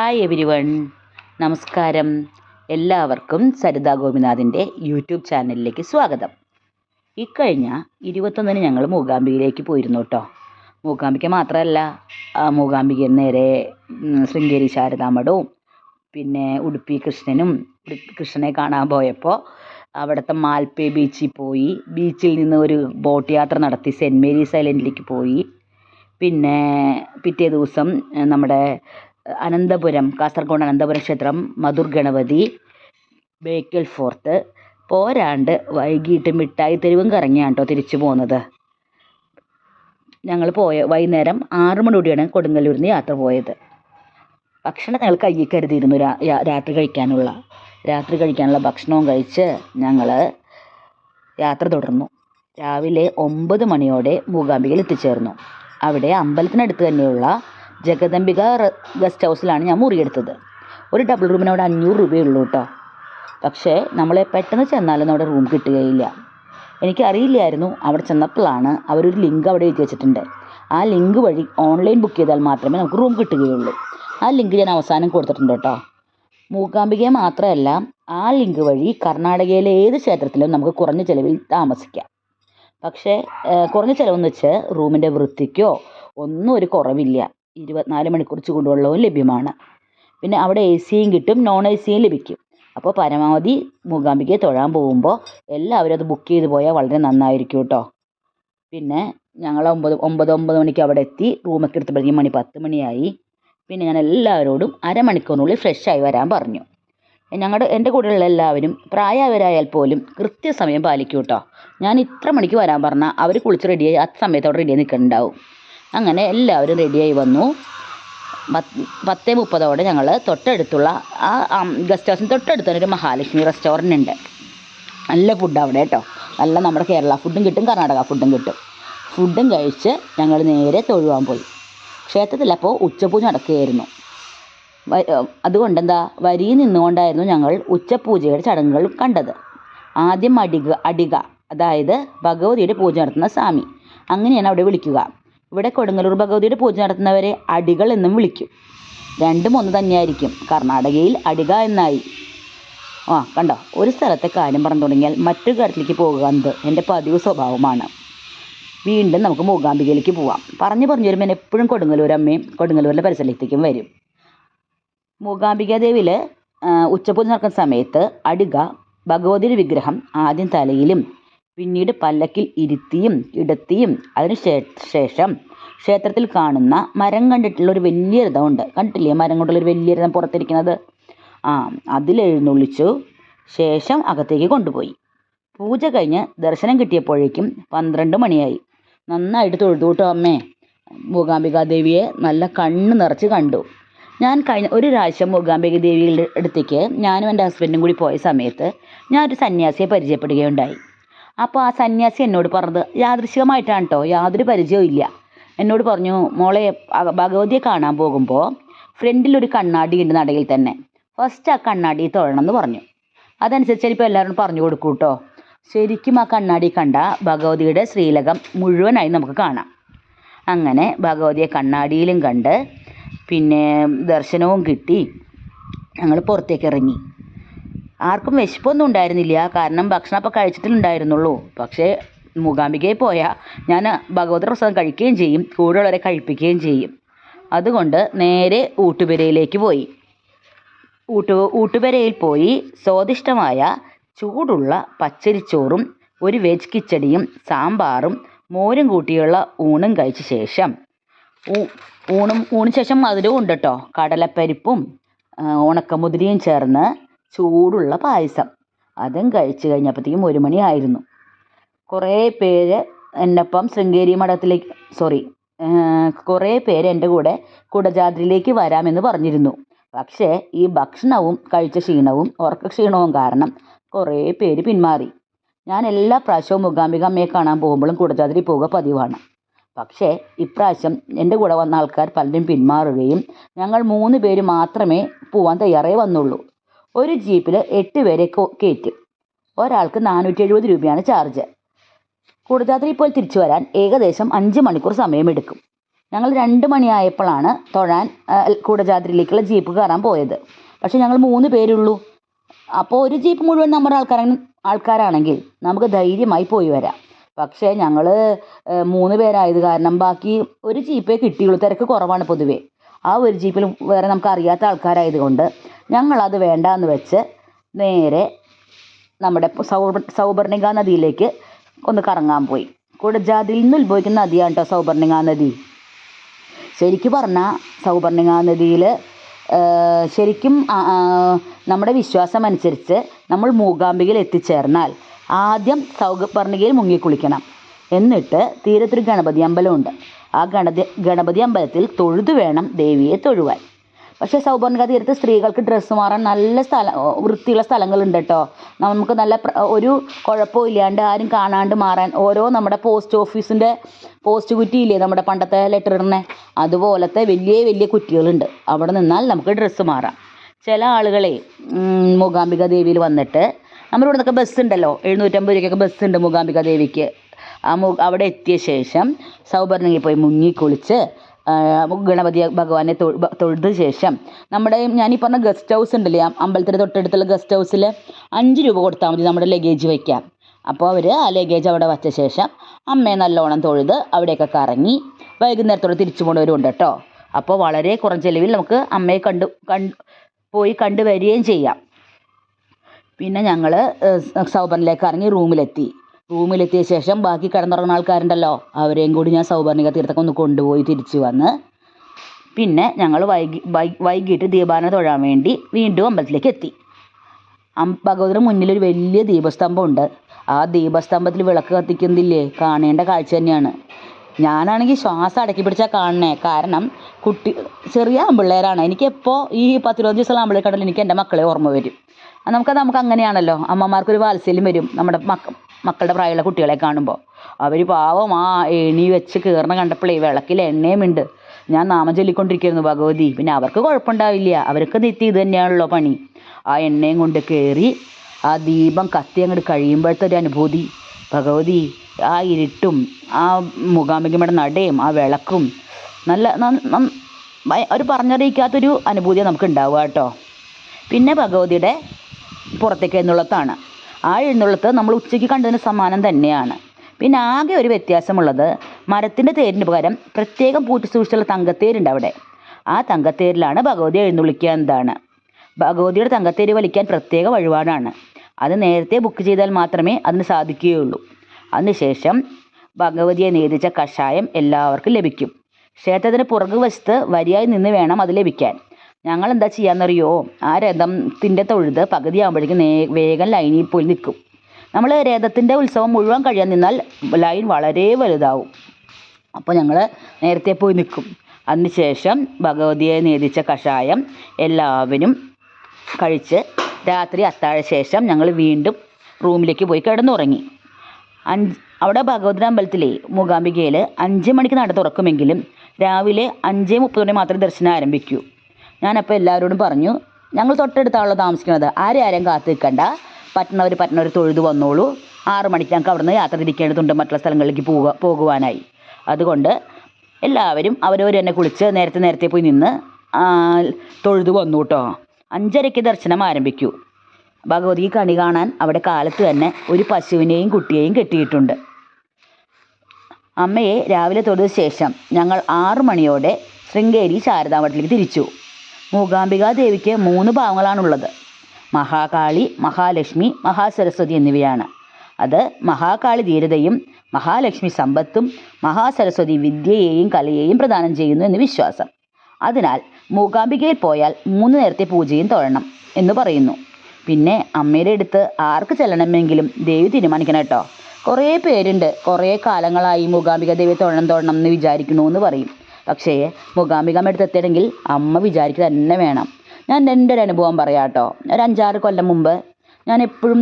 Hi every one നമസ്കാരം. എല്ലാവർക്കും Saritha ഗോപിനാഥിന്റെ YouTube ചാനലിലേക്ക് സ്വാഗതം. ഇക്കഴിഞ്ഞ ഇരുപത്തൊന്നിന് ഞങ്ങൾ മൂകാംബികയിലേക്ക് പോയിരുന്നു കേട്ടോ. മൂകാംബിക മാത്രമല്ല മൂകാംബിക നേരെ ശൃംഗേരി ശാരദാമഠവും പിന്നെ ഉടുപ്പി കൃഷ്ണനും കൃഷ്ണനെ കാണാൻ പോയപ്പോൾ അവിടുത്തെ മാൽപ്പേ ബീച്ചിൽ പോയി. ബീച്ചിൽ നിന്ന് ഒരു ബോട്ട് യാത്ര നടത്തി സെന്റ് മേരീസ് ഐലൻഡിലേക്ക് പോയി. പിന്നെ പിറ്റേ ദിവസം നമ്മുടെ അനന്തപുരം കാസർഗോഡ് അനന്തപുരം ക്ഷേത്രം മധുർ ഗണപതി ബേക്കൽ ഫോർട്ട്. പോരാണ്ട് വൈകിട്ട് മിഠായി തെരുവും കറങ്ങിയാണ് കേട്ടോ തിരിച്ചു പോകുന്നത് ഞങ്ങൾ പോയ വൈകുന്നേരം ആറ് മണിയോടെയാണ് കൊടുങ്ങല്ലൂരിൽ നിന്ന് യാത്ര പോയത്. ഭക്ഷണം ഞങ്ങൾ കയ്യിൽ കരുതിയിരുന്നു രാത്രി കഴിക്കാനുള്ള. രാത്രി കഴിക്കാനുള്ള ഭക്ഷണവും കഴിച്ച് ഞങ്ങൾ യാത്ര തുടർന്നു. രാവിലെ ഒമ്പത് മണിയോടെ മൂകാംബികയിൽ എത്തിച്ചേർന്നു. അവിടെ അമ്പലത്തിനടുത്ത് തന്നെയുള്ള ജഗദംബിക ഗസ്റ്റ് ഹൗസിലാണ് ഞാൻ മുറിയെടുത്തത്. ഒരു ഡബിൾ റൂമിന് അവിടെ അഞ്ഞൂറ് രൂപയേ ഉള്ളൂ കേട്ടോ പക്ഷേ നമ്മളെ പെട്ടെന്ന് ചെന്നാലൊന്നും അവിടെ റൂം കിട്ടുകയില്ല. എനിക്കറിയില്ലായിരുന്നു അവിടെ ചെന്നപ്പോഴാണ് അവരൊരു ലിങ്ക് അവിടെ എഴുതി വെച്ചിട്ടുണ്ട്. ആ ലിങ്ക് വഴി ഓൺലൈൻ ബുക്ക് ചെയ്താൽ മാത്രമേ നമുക്ക് റൂം കിട്ടുകയുള്ളൂ. ആ ലിങ്ക് ഞാൻ അവസാനം കൊടുത്തിട്ടുണ്ട് കേട്ടോ മൂകാംബികയെ മാത്രമല്ല ആ ലിങ്ക് വഴി കർണാടകയിലെ ഏത് ക്ഷേത്രത്തിലും നമുക്ക് കുറഞ്ഞ ചിലവിൽ താമസിക്കാം. പക്ഷേ കുറഞ്ഞ ചിലവെന്ന് വെച്ച് റൂമിന്റെ വൃത്തിക്കോ ഒന്നും ഒരു കുറവില്ല. ഇരുപത്തിനാല് മണിക്കൂർ ചൂടുവെള്ളവും ലഭ്യമാണ്. പിന്നെ അവിടെ എ സിയും കിട്ടും നോൺ എ സിയും ലഭിക്കും. അപ്പോൾ പരമാവധി മൂകാംബികയെ തൊഴാൻ പോകുമ്പോൾ എല്ലാവരും അത് ബുക്ക് ചെയ്ത് പോയാൽ വളരെ നന്നായിരിക്കും കേട്ടോ. പിന്നെ ഞങ്ങൾ ഒമ്പത് ഒമ്പത് ഒമ്പത് മണിക്ക് അവിടെ എത്തി. റൂമൊക്കെ എടുത്തപ്പോഴേക്കും മണി പത്ത് മണിയായി. പിന്നെ ഞാൻ എല്ലാവരോടും അരമണിക്കൂറിനുള്ളിൽ ഫ്രഷായി വരാൻ പറഞ്ഞു. ഞങ്ങളുടെ എന്റെ കൂടെയുള്ള എല്ലാവരും പ്രായവരായാൽ പോലും കൃത്യസമയം പാലിക്കും കേട്ടോ. ഞാൻ ഇത്ര മണിക്ക് വരാൻ പറഞ്ഞാൽ അവർ കുളിച്ച് റെഡിയായി ആ സമയത്ത് അവിടെ റെഡിയായി നിൽക്കുന്നുണ്ടാവും അങ്ങനെ എല്ലാവരും റെഡിയായി വന്നു. പത്ത് മുപ്പതോടെ ഞങ്ങൾ തൊട്ടടുത്തുള്ള ആ ഗസ്റ്റ് ഹൗസിന് തൊട്ടടുത്ത് തന്നെ ഒരു മഹാലക്ഷ്മി റെസ്റ്റോറന്റ് ഉണ്ട്. നല്ല ഫുഡ് അവിടെ കേട്ടോ നല്ല നമ്മുടെ കേരള ഫുഡും കിട്ടും കർണാടക ഫുഡും കിട്ടും. ഫുഡും കഴിച്ച് ഞങ്ങൾ നേരെ തൊഴുവാൻ പോയി. ക്ഷേത്രത്തിൽ അപ്പോൾ ഉച്ചപൂജ നടക്കുകയായിരുന്നു. അതുകൊണ്ട് എന്താ വരിയിൽ നിന്നുകൊണ്ടായിരുന്നു ഞങ്ങൾ ഉച്ചപൂജയുടെ ചടങ്ങുകൾ കണ്ടത്. ആദ്യം അടിക അടിക അതായത് ഭഗവതിയുടെ പൂജ നടത്തുന്ന സ്വാമി. അങ്ങനെയാണ് അവിടെ വിളിക്കുക. ഇവിടെ കൊടുങ്ങല്ലൂർ ഭഗവതിയുടെ പൂജ നടത്തുന്നവരെ അടികൾ എന്നും വിളിക്കും. രണ്ടും ഒന്ന് തന്നെയായിരിക്കും. കർണാടകയിൽ അടിക എന്നായി. ആ കണ്ടോ? ഒരു സ്ഥലത്തെ കാര്യം പറഞ്ഞു തുടങ്ങിയാൽ മറ്റൊരു കാര്യത്തിലേക്ക് പോകുക എന്ത് എന്റെ പതിവ് സ്വഭാവമാണ്. വീണ്ടും നമുക്ക് മൂകാംബികയിലേക്ക് പോവാം. പറഞ്ഞു പറഞ്ഞു വരുമ്പോൾ എപ്പോഴും കൊടുങ്ങല്ലൂർ അമ്മയും കൊടുങ്ങല്ലൂരിലെ പരിസരത്തേക്കും വരും. മൂകാംബിക ദേവിയിൽ ഉച്ചപൂജ നടക്കുന്ന സമയത്ത് അടിക ഭഗവതിയുടെ വിഗ്രഹം ആദ്യം തലയിലും പിന്നീട് പല്ലക്കിൽ ഇരുത്തിയും കിടത്തിയും അതിന് ശേഷം ക്ഷേത്രത്തിൽ കാണുന്ന മരം കണ്ടിട്ടുള്ള ഒരു വലിയ രഥമുണ്ട് കണ്ടിട്ടില്ലേ? മരം കൊണ്ടുള്ള ഒരു വലിയ രഥം പുറത്തിരിക്കുന്നത്? ആ അതിലെഴുന്നള്ളിച്ചു ശേഷം അകത്തേക്ക് കൊണ്ടുപോയി. പൂജ കഴിഞ്ഞ് ദർശനം കിട്ടിയപ്പോഴേക്കും പന്ത്രണ്ട് മണിയായി. നന്നായിട്ട് തൊഴുതു കേട്ടോ അമ്മേ. മൂകാംബിക ദേവിയെ നല്ല കണ്ണ് നിറച്ച് കണ്ടു. ഞാൻ കഴിഞ്ഞ ഒരു പ്രാവശ്യം മൂകാംബിക ദേവിയുടെ അടുത്തേക്ക് ഞാനും എന്റെ ഹസ്ബൻഡും കൂടി പോയ സമയത്ത് ഞാൻ ഒരു സന്യാസിയെ പരിചയപ്പെടുകയുണ്ടായി. അപ്പോൾ ആ സന്യാസി എന്നോട് പറഞ്ഞത് യാദൃശികമായിട്ടാണ് കേട്ടോ യാതൊരു പരിചയവും ഇല്ല. എന്നോട് പറഞ്ഞു മോളെ ഭഗവതിയെ കാണാൻ പോകുമ്പോൾ ഫ്രണ്ടിൽ ഒരു കണ്ണാടി ഉണ്ട് നടയിൽ തന്നെ. ഫസ്റ്റ് ആ കണ്ണാടി തൊഴണം എന്ന് പറഞ്ഞു. അതനുസരിച്ച് ഇപ്പോൾ എല്ലാവരും പറഞ്ഞു കൊടുക്കൂ കേട്ടോ ശരിക്കും ആ കണ്ണാടി കണ്ട ഭഗവതിയുടെ ശ്രീലകം മുഴുവനായി നമുക്ക് കാണാം. അങ്ങനെ ഭഗവതിയെ കണ്ണാടിയിലും കണ്ട് പിന്നെ ദർശനവും കിട്ടി. ഞങ്ങൾ പുറത്തേക്ക് ഇറങ്ങി. ആർക്കും വിശപ്പൊന്നും ഉണ്ടായിരുന്നില്ല. കാരണം ഭക്ഷണം അപ്പോൾ കഴിച്ചിട്ടുണ്ടായിരുന്നുള്ളൂ. പക്ഷേ മൂകാംബികയിൽ പോയാൽ ഞാൻ ഭഗവത് പ്രസാദം കഴിക്കുകയും ചെയ്യും. കൂടെയുള്ളവരെ കഴിപ്പിക്കുകയും ചെയ്യും. അതുകൊണ്ട് നേരെ ഊട്ടുപുരയിലേക്ക് പോയി. ഊട്ടു ഊട്ടുപുരയിൽ പോയി സ്വാദിഷ്ടമായ ചൂടുള്ള പച്ചരിച്ചോറും ഒരു വെജ് കിച്ചടിയും സാമ്പാറും മോരും കൂട്ടിയുള്ള ഊണും കഴിച്ച ശേഷം ഊണും ഊണിന് ശേഷം മധുരവും ഉണ്ട് കേട്ടോ കടലപ്പരിപ്പും ഉണക്കമുതിരയും ചേർന്ന് ചൂടുള്ള പായസം. അതും കഴിച്ചു കഴിഞ്ഞപ്പോഴത്തേക്കും ഒരു മണിയായിരുന്നു. കുറേ പേര് എന്നൊപ്പം ശൃംഗേരി മഠത്തിലേക്ക് സോറി കുറേ പേര് എന്റെ കൂടെ കുടജാദ്രിയിലേക്ക് വരാമെന്ന് പറഞ്ഞിരുന്നു. പക്ഷേ ഈ ഭക്ഷണവും കഴിച്ച ക്ഷീണവും ഉറക്ക ക്ഷീണവും കാരണം കുറേ പേര് പിന്മാറി. ഞാൻ എല്ലാ പ്രാവശ്യവും മുഖാംബിക അമ്മയെ കാണാൻ പോകുമ്പോഴും കുടജാദ്രി പോവുക പതിവാണ്. പക്ഷേ ഇപ്രാവശ്യം എന്റെ കൂടെ വന്ന ആൾക്കാർ പലരും പിന്മാറുകയും ഞങ്ങൾ മൂന്ന് പേര് മാത്രമേ പോവാൻ തയ്യാറായി വന്നുള്ളൂ. ഒരു ജീപ്പിൽ എട്ട് പേരെ കയറ്റും. ഒരാൾക്ക് നാനൂറ്റി എഴുപത് രൂപയാണ് ചാർജ് കുടജാദ്രി പോയി തിരിച്ചു വരാൻ ഏകദേശം അഞ്ച് മണിക്കൂർ സമയമെടുക്കും. ഞങ്ങൾ രണ്ട് മണിയായപ്പോഴാണ് തൊഴാൻ കൂടജാദ്രിയിലേക്കുള്ള ജീപ്പ് കയറാൻ പോയത്. പക്ഷേ ഞങ്ങൾ മൂന്ന് പേരുള്ളൂ. അപ്പോൾ ഒരു ജീപ്പ് മുഴുവൻ നമ്മുടെ ആൾക്കാർ ആൾക്കാരാണെങ്കിൽ നമുക്ക് ധൈര്യമായി പോയി വരാം. പക്ഷേ ഞങ്ങൾ മൂന്ന് പേരായത് കാരണം ബാക്കി ഒരു ജീപ്പേ കിട്ടിയുള്ളൂ. തിരക്ക് കുറവാണ് പൊതുവേ. ആ ഒരു ജീപ്പിൽ വേറെ നമുക്ക് അറിയാത്ത ആൾക്കാരായത് കൊണ്ട് ഞങ്ങളത് വേണ്ടാന്ന് വെച്ച് നേരെ നമ്മുടെ സൗബ സൗപർണിക നദിയിലേക്ക് ഒന്ന് കറങ്ങാൻ പോയി. കുടജാതിയിൽ നിന്ന് ഉത്ഭവിക്കുന്ന നദിയാണ് കേട്ടോ സൗപർണിക നദി. ശരിക്കും പറഞ്ഞാൽ സൗപർണിക നദിയിൽ ശരിക്കും നമ്മുടെ വിശ്വാസം അനുസരിച്ച് നമ്മൾ മൂകാംബികയിൽ എത്തിച്ചേർന്നാൽ ആദ്യം സൗപർണികയിൽ മുങ്ങിക്കുളിക്കണം എന്നിട്ട് തീരത്തൊരു ഗണപതി അമ്പലമുണ്ട്. ആ ഗണപതി ഗണപതി അമ്പലത്തിൽ തൊഴുതു വേണം ദേവിയെ തൊഴുവാൻ. പക്ഷേ സൗബർണിക തീരത്ത് സ്ത്രീകൾക്ക് ഡ്രസ്സ് മാറാൻ നല്ല സ്ഥലം വൃത്തിയുള്ള സ്ഥലങ്ങളുണ്ട് കേട്ടോ. നമുക്ക് നല്ല ഒരു കുഴപ്പവും ഇല്ലാണ്ട് ആരും കാണാണ്ട് മാറാൻ ഓരോ നമ്മുടെ പോസ്റ്റ് ഓഫീസിന്റെ പോസ്റ്റ് കുറ്റിയില്ലേ നമ്മുടെ പണ്ടത്തെ ലെറ്റർ ഇടുന്ന? അതുപോലത്തെ വലിയ വലിയ കുറ്റികളുണ്ട്. അവിടെ നിന്നാൽ നമുക്ക് ഡ്രസ്സ് മാറാം. ചില ആളുകളെ മൂകാംബിക ദേവിയിൽ വന്നിട്ട് നമ്മുടെ ഇവിടെ നിന്നൊക്കെ ബസ് ഉണ്ടല്ലോ. എഴുന്നൂറ്റമ്പത് രൂപയ്ക്കൊക്കെ ബസ് ഉണ്ട് മൂകാംബിക ദേവിക്ക്. ആ മു അവിടെ എത്തിയ ശേഷം സൗപർണികയിൽ പോയി മുങ്ങിക്കുളിച്ച് ആ, ഗണപതി ഭഗവാനെ തൊഴുത ശേഷം നമ്മുടെ ഞാനീ പറഞ്ഞ ഗസ്റ്റ് ഹൗസ് ഉണ്ടല്ലേ അമ്പലത്തിന്റെ തൊട്ടടുത്തുള്ള ഗസ്റ്റ് ഹൗസിൽ അഞ്ച് രൂപ കൊടുത്താൽ മതി നമ്മുടെ ലഗേജ് വയ്ക്കാം അപ്പോൾ അവർ ആ ലഗേജ് അവിടെ വച്ച ശേഷം അമ്മയെ നല്ലോണം തൊഴുത് അവിടെയൊക്കെ കറങ്ങി വൈകുന്നേരത്തോടെ തിരിച്ചു കൊണ്ടുവരുമുണ്ട് കേട്ടോ. അപ്പോൾ വളരെ കുറഞ്ഞ ചിലവിൽ നമുക്ക് അമ്മയെ കണ്ടു കണ്ട് പോയി കണ്ടു വരികയും ചെയ്യാം. പിന്നെ ഞങ്ങൾ സൗബറിലേക്ക് ഇറങ്ങി റൂമിലെത്തി. റൂമിലെത്തിയ ശേഷം ബാക്കി കിടന്നുറങ്ങുന്ന ആൾക്കാരുണ്ടല്ലോ. അവരെയും കൂടി ഞാൻ സൗപർണിക തീർത്തൊക്കെ ഒന്ന് കൊണ്ടുപോയി തിരിച്ചു വന്ന്. പിന്നെ ഞങ്ങൾ വൈകി വൈകിട്ട് ദീപാന തൊഴാൻ വേണ്ടി വീണ്ടും അമ്പലത്തിലേക്ക് എത്തി. അം മുന്നിൽ ഒരു വലിയ ദീപസ്തംഭം ഉണ്ട് ആ ദീപസ്തംഭത്തിൽ വിളക്ക് കത്തിക്കുന്നില്ലേ? കാണേണ്ട കാഴ്ച തന്നെയാണ്. ഞാനാണെങ്കിൽ ശ്വാസം അടക്കി പിടിച്ചാൽ കാണണേ. കാരണം കുട്ടി ചെറിയ ആമ്പിള്ളേരാണ് എനിക്കെപ്പോൾ ഈ പത്തിരുപത് ദിവസമുള്ള ആമ്പിള്ളേർ കണ്ടാൽ എനിക്ക് എന്റെ മക്കളെ ഓർമ്മ വരും. നമുക്കത് നമുക്ക് അങ്ങനെയാണല്ലോ അമ്മമാർക്കൊരു വാത്സല്യം വരും. നമ്മുടെ മക്ക മക്കളുടെ പ്രായമുള്ള കുട്ടികളെ കാണുമ്പോൾ അവർ പാവം ആ ഏണി വെച്ച് കയറണ കണ്ടപ്പോഴേ വിളക്കിൽ എണ്ണയുമുണ്ട് ഞാൻ നാമം ചൊല്ലിക്കൊണ്ടിരിക്കുന്നു ഭഗവതി. പിന്നെ അവർക്ക് കുഴപ്പമുണ്ടാവില്ല. അവർക്ക് നിത്യം ഇത് തന്നെയാണല്ലോ പണി. ആ എണ്ണയും കൊണ്ട് കയറി ആ ദീപം കത്തി അങ്ങോട്ട് കഴിയുമ്പോഴത്തെ ഒരു അനുഭൂതി. ഭഗവതി ആ ഇരുട്ടും ആ മൂകാംബികമ്മയുടെ നടയും ആ വിളക്കും നല്ല ഒരു പറഞ്ഞറിയിക്കാത്തൊരു അനുഭൂതിയാണ് നമുക്ക് ഉണ്ടാവുക കേട്ടോ. പിന്നെ ഭഗവതിയുടെ പുറത്തേക്ക് എഴുന്നള്ളത്താണ് ആ എഴുന്നള്ളത്ത് നമ്മൾ ഉച്ചയ്ക്ക് കണ്ടതിന് സമാനം തന്നെയാണ്. പിന്നെ ആകെ ഒരു വ്യത്യാസമുള്ളത് മരത്തിന്റെ തേരിന് പകരം പ്രത്യേകം പൂട്ടി സൂക്ഷിച്ചുള്ള തങ്കത്തേരുണ്ട് അവിടെ. ആ തങ്കത്തേരിലാണ് ഭഗവതി എഴുന്നള്ളിക്കുക എന്നതാണ്. ഭഗവതിയുടെ തങ്കത്തേര് വലിക്കാൻ പ്രത്യേക വഴിപാടാണ്. അത് നേരത്തെ ബുക്ക് ചെയ്താൽ മാത്രമേ അതിന് സാധിക്കുകയുള്ളൂ. അതിനുശേഷം ഭഗവതിയെ നേതിച്ച കഷായം എല്ലാവർക്കും ലഭിക്കും. ക്ഷേത്രത്തിന് പുറകു വശത്ത് വരിയായി നിന്ന് വേണം അത് ലഭിക്കാൻ. ഞങ്ങൾ എന്താ ചെയ്യാന്നറിയോ? ആ രഥത്തിന്റെ തൊഴുത് പകുതിയാകുമ്പോഴേക്കും നേ വേഗം ലൈനിൽ പോയി നിൽക്കും. നമ്മൾ രഥത്തിന്റെ ഉത്സവം മുഴുവൻ കഴിയാൻ നിന്നാൽ ലൈൻ വളരെ വലുതാവും. അപ്പോൾ ഞങ്ങൾ നേരത്തെ പോയി നിൽക്കും. അതിനുശേഷം ഭഗവതിയെ നേദിച്ച കഷായം എല്ലാവരും കഴിച്ച് രാത്രി അത്താഴ ശേഷം ഞങ്ങൾ വീണ്ടും റൂമിലേക്ക് പോയി കിടന്നുറങ്ങി. അഞ്ച് അവിടെ ഭഗവതി അമ്പലത്തിലെ മൂകാംബികയിൽ അഞ്ച് മണിക്ക് നട തുറക്കുമെങ്കിലും രാവിലെ അഞ്ച് മുപ്പത് മണി മാത്രമേ ദർശനം ആരംഭിക്കൂ. ഞാനപ്പോൾ എല്ലാവരോടും പറഞ്ഞു ഞങ്ങൾ തൊട്ടടുത്താണല്ലോ താമസിക്കുന്നത്. ആരും ആരെയും കാത്തു നിൽക്കണ്ട. പറ്റുന്നവർ പറ്റുന്നവർ തൊഴുതു വന്നോളൂ. ആറ് മണിക്ക് ഞങ്ങൾക്ക് അവിടെ നിന്ന് യാത്ര തിരിക്കേണ്ടതുണ്ട് മറ്റുള്ള സ്ഥലങ്ങളിലേക്ക് പോവുക പോകുവാനായി. അതുകൊണ്ട് എല്ലാവരും അവരവർ തന്നെ കുളിച്ച് നേരത്തെ നേരത്തെ പോയി നിന്ന് തൊഴുതു വന്നു കേട്ടോ. അഞ്ചരയ്ക്ക് ദർശനം ആരംഭിക്കൂ. ഭഗവതി കണി കാണാൻ അവിടെ കാലത്ത് തന്നെ ഒരു പശുവിനെയും കുട്ടിയെയും കെട്ടിയിട്ടുണ്ട്. അമ്മയെ രാവിലെ തൊഴുത ശേഷം ഞങ്ങൾ ആറു മണിയോടെ ശൃംഗേരി ശാരദാമഠത്തിലേക്ക് തിരിച്ചു. മൂകാംബിക ദേവിക്ക് മൂന്ന് ഭാവങ്ങളാണുള്ളത്. മഹാകാളി മഹാലക്ഷ്മി മഹാസരസ്വതി എന്നിവയാണ്. അത് മഹാകാളി ധീരതയും മഹാലക്ഷ്മി സമ്പത്തും മഹാസരസ്വതി വിദ്യയെയും കലയെയും പ്രദാനം ചെയ്യുന്നു എന്ന് വിശ്വാസം. അതിനാൽ മൂകാംബികയിൽ പോയാൽ മൂന്ന് നേരത്തെ പൂജയും തൊഴണം എന്ന് പറയുന്നു. പിന്നെ അമ്മയുടെ അടുത്ത് ആർക്ക് ചെല്ലണമെങ്കിലും ദേവി തീരുമാനിക്കണം കേട്ടോ. കുറേ പേരുണ്ട്. കുറേ കാലങ്ങളായി മൂകാംബിക ദേവി തൊഴണം തൊഴണം എന്ന് വിചാരിക്കണു എന്ന് പറയും. പക്ഷേ മൂകാംബികമ്മ അടുത്ത് എത്തണമെങ്കിൽ അമ്മ വിചാരിക്കുക തന്നെ വേണം. ഞാൻ എന്റെ ഒരു അനുഭവം പറയാം കേട്ടോ. ഒരു അഞ്ചാറ് കൊല്ലം മുമ്പ് ഞാൻ എപ്പോഴും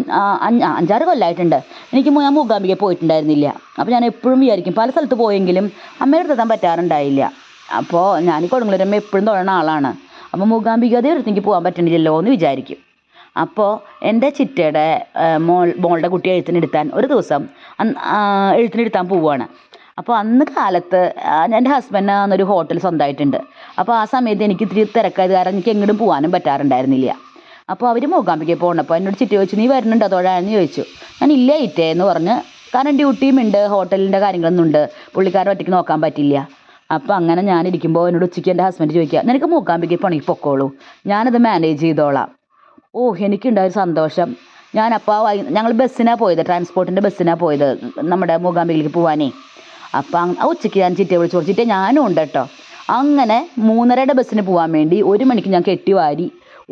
അഞ്ചാറ് കൊല്ലമായിട്ടുണ്ട് എനിക്ക് ഞാൻ മൂകാംബിക പോയിട്ടുണ്ടായിരുന്നില്ല. അപ്പോൾ ഞാൻ എപ്പോഴും വിചാരിക്കും പല സ്ഥലത്ത് പോയെങ്കിലും അമ്മയുടെ അടുത്ത് എത്താൻ പറ്റാറുണ്ടായില്ല. അപ്പോൾ ഞാൻ കൊടുങ്ങല്ലൂരമ്മ എപ്പോഴും തൊഴണ ആളാണ്. അപ്പോൾ മൂകാംബിക അതേ ഒരുത്തേക്ക് പോകാൻ പറ്റണില്ലല്ലോ എന്ന് വിചാരിക്കും. അപ്പോൾ എന്റെ ചിറ്റയുടെ മോൾ മോളുടെ കുട്ടി എഴുത്തിനെടുത്താൻ ഒരു ദിവസം എഴുത്തിനെടുത്താൻ പോവുകയാണ്. അപ്പോൾ അന്ന് കാലത്ത് എന്റെ ഹസ്ബൻഡ് അന്നൊരു ഹോട്ടൽ സ്വന്തമായിട്ടുണ്ട്. അപ്പോൾ ആ സമയത്ത് എനിക്ക് ഇത്തിരി തിരക്കായത് കാരണം എനിക്ക് എങ്ങോട്ടും പോകാനും പറ്റാറുണ്ടായിരുന്നില്ല. അപ്പോൾ അവർ മൂകാംബിക്ക് പോകണപ്പോൾ എന്നോട് ചിറ്റി ചോദിച്ചു നീ വരുന്നുണ്ടോ തൊഴാന്ന് ചോദിച്ചു. ഞാൻ ഇല്ല ഇറ്റേ എന്ന് പറഞ്ഞ് കാരണം ഡ്യൂട്ടിയും ഉണ്ട് ഹോട്ടലിന്റെ കാര്യങ്ങളൊന്നും ഉണ്ട്. പുള്ളിക്കാരൻ ഒറ്റയ്ക്ക് നോക്കാൻ പറ്റില്ല. അപ്പോൾ അങ്ങനെ ഞാൻ ഇരിക്കുമ്പോൾ എന്നോട് ഉച്ചയ്ക്ക് എന്റെ ഹസ്ബൻഡ് ചോദിക്കുക നിനക്ക് മൂക്കാമ്പിക്ക് പണിക്ക് പൊക്കോളൂ. ഞാനത് മാനേജ് ചെയ്തോളാം. ഓ എനിക്കുണ്ടായൊരു സന്തോഷം. ഞാനപ്പോൾ ഞങ്ങൾ ബസ്സിനാണ് പോയത് ട്രാൻസ്പോർട്ടിന്റെ ബസ്സിനാണ് പോയത് നമ്മുടെ മൂകാംബികയിലേക്ക് പോകാനേ അപ്പം ഉച്ചയ്ക്ക് ഞാൻ ചിറ്റയെ വിളിച്ചു ചിറ്റ ഞാനും ഉണ്ട് കേട്ടോ. അങ്ങനെ മൂന്നരയുടെ ബസ്സിന് പോകാൻ വേണ്ടി ഒരു മണിക്ക് ഞാൻ കെട്ടി വാരി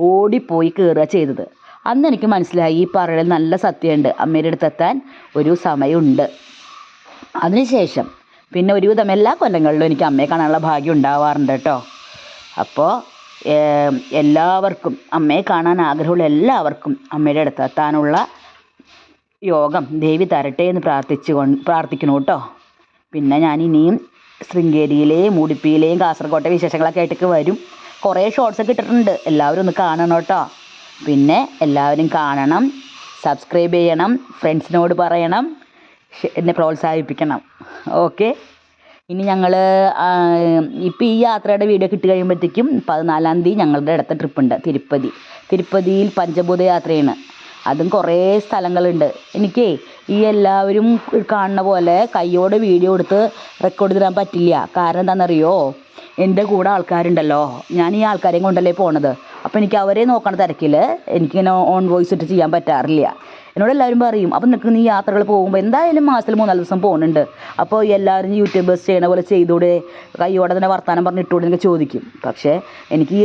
ഓടിപ്പോയി കയറുക ചെയ്തത്. അന്ന് എനിക്ക് മനസ്സിലായി ഈ പറയൽ നല്ല സത്യമുണ്ട്. അമ്മയുടെ അടുത്ത് എത്താൻ ഒരു സമയമുണ്ട്. അതിനുശേഷം പിന്നെ ഒരുവിധം എല്ലാ കൊല്ലങ്ങളിലും എനിക്ക് അമ്മയെ കാണാനുള്ള ഭാഗ്യം ഉണ്ടാവാറുണ്ട് കേട്ടോ. അപ്പോൾ എല്ലാവർക്കും അമ്മയെ കാണാൻ ആഗ്രഹമുള്ള എല്ലാവർക്കും അമ്മയുടെ അടുത്ത് എത്താനുള്ള യോഗം ദേവി തരട്ടെ എന്ന് പ്രാർത്ഥിച്ചു പ്രാർത്ഥിക്കുന്നു കേട്ടോ. പിന്നെ ഞാൻ ഇനിയും ശൃംഗേരിയിലെയും ഉടുപ്പിയിലെയും കാസർഗോട്ടെ വിശേഷങ്ങളൊക്കെ ആയിട്ടൊക്കെ വരും. കുറേ ഷോർട്സ് ഒക്കെ ഇട്ടിട്ടുണ്ട്. എല്ലാവരും ഒന്ന് കാണണം കേട്ടോ. പിന്നെ എല്ലാവരും കാണണം സബ്സ്ക്രൈബ് ചെയ്യണം ഫ്രണ്ട്സിനോട് പറയണം എന്നെ പ്രോത്സാഹിപ്പിക്കണം. ഓക്കെ ഇനി ഞങ്ങൾ ഇപ്പോൾ ഈ യാത്രയുടെ വീഡിയോ കിട്ടി കഴിയുമ്പോഴത്തേക്കും പതിനാലാം തീയതി ഞങ്ങളുടെ അടുത്ത ട്രിപ്പുണ്ട് തിരുപ്പതി. തിരുപ്പതിയിൽ പഞ്ചഭൂത യാത്രയാണ്. അതും കുറേ സ്ഥലങ്ങളുണ്ട്. എനിക്കേ ഈ എല്ലാവരും കാണുന്ന പോലെ കയ്യോടെ വീഡിയോ എടുത്ത് റെക്കോർഡ് തരാൻ പറ്റില്ല. കാരണം എന്താണെന്നറിയോ? എന്റെ കൂടെ ആൾക്കാരുണ്ടല്ലോ. ഞാൻ ഈ ആൾക്കാരെയും കൊണ്ടല്ലേ പോണത്. അപ്പോൾ എനിക്ക് അവരെ നോക്കണ തിരക്കിൽ എനിക്കിങ്ങനെ ഓൺ വോയിസ് ഇട്ട് ചെയ്യാൻ പറ്റാറില്ല. എന്നോട് എല്ലാവരും പറയും അപ്പം നിനക്ക് നീ യാത്രകൾ പോകുമ്പോൾ എന്തായാലും മാസത്തിൽ മൂന്നാൽ ദിവസം പോകുന്നുണ്ട് അപ്പോൾ എല്ലാവരും യൂട്യൂബേഴ്സ് ചെയ്യണ പോലെ ചെയ്തൂടെ? കയ്യോടെ തന്നെ വർത്താനം പറഞ്ഞിട്ടൂടെ എന്നൊക്കെ ചോദിക്കും. പക്ഷേ എനിക്ക്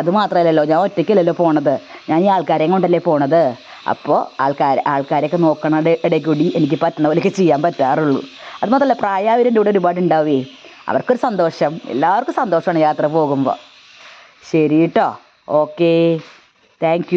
അത് മാത്രമല്ലല്ലോ ഞാൻ ഒറ്റയ്ക്കല്ലല്ലോ പോണത്. ഞാൻ ഈ ആൾക്കാരെയും കൊണ്ടല്ലേ പോണത്? അപ്പോൾ ആൾക്കാർ ആൾക്കാരെയൊക്കെ നോക്കണ ഇടയിൽ കൂടി എനിക്ക് പറ്റുന്ന പോലെയൊക്കെ ചെയ്യാൻ പറ്റാറുള്ളൂ. അത് മാത്രമല്ല പ്രായമായവരുടെ കൂടെ ഒരുപാട് ഉണ്ടാവേ. അവർക്കൊരു സന്തോഷം. എല്ലാവർക്കും സന്തോഷമാണ് യാത്ര പോകുമ്പോൾ ശരി കേട്ടോ ഓക്കേ. താങ്ക്